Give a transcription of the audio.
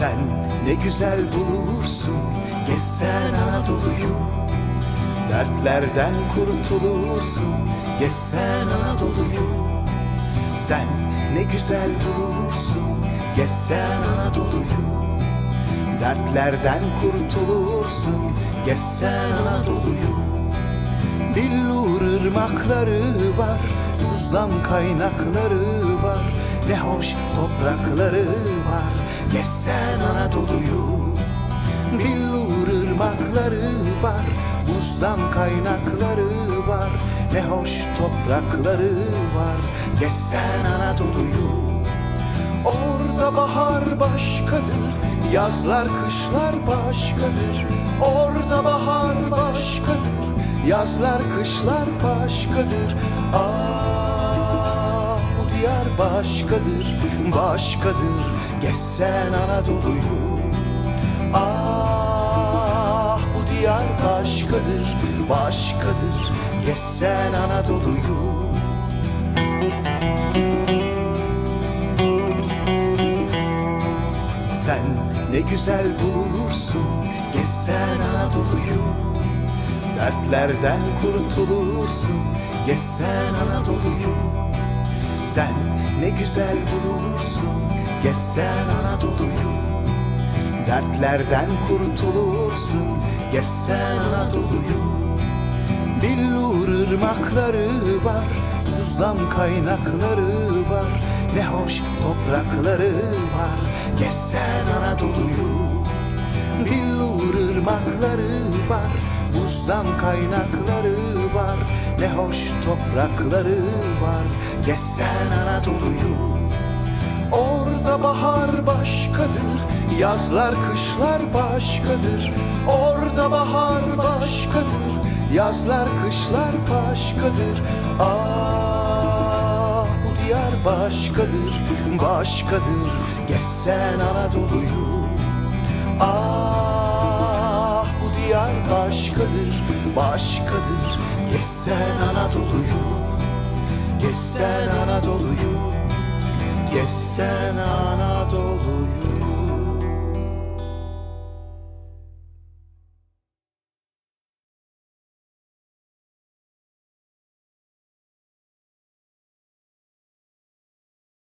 Sen ne güzel bulursun. Gezsen Anadolu'yu. Dertlerden kurtulursun. Gezsen Anadolu'yu. Sen ne güzel bulursun. Gezsen Anadolu'yu. Dertlerden kurtulursun. Gezsen Anadolu'yu. Billur ırmakları var. Buzdan kaynakları var Ne hoş toprakları var. Gezsen Anadolu'yu. Billur ırmakları var. Buzdan kaynakları var. Ne hoş toprakları var. Gezsen Anadolu'yu. Orada bahar başkadır. Yazlar kışlar başkadır. Orada bahar başkadır. Yazlar kışlar başkadır. Bu diyar başkadır Başkadır. Gezsen Anadolu'yu. Ah bu diyar başkadır Başkadır. Gezsen Anadolu'yu. Sen ne güzel bulursun Gezsen Anadolu'yu. Dertlerden kurtulursun Gezsen Anadolu'yu Sen ne güzel bulursun. Gezsen Anadolu'yu Dertlerden kurtulursun. Gezsen Anadolu'yu Billur ırmakları var Buzdan kaynakları var Ne hoş toprakları var. Gezsen Anadolu'yu Billur ırmakları var Buzdan kaynakları var Ne hoş toprakları var. Gezsen Anadolu'yu. Orada bahar başkadır Yazlar kışlar başkadır. Orada bahar başkadır Yazlar kışlar başkadır. Ah bu diyar başkadır Başkadır. Gezsen Anadolu'yu başkadır. Gezsen Anadolu'yu Gezsen Anadolu'yu Gezsen Anadolu'yu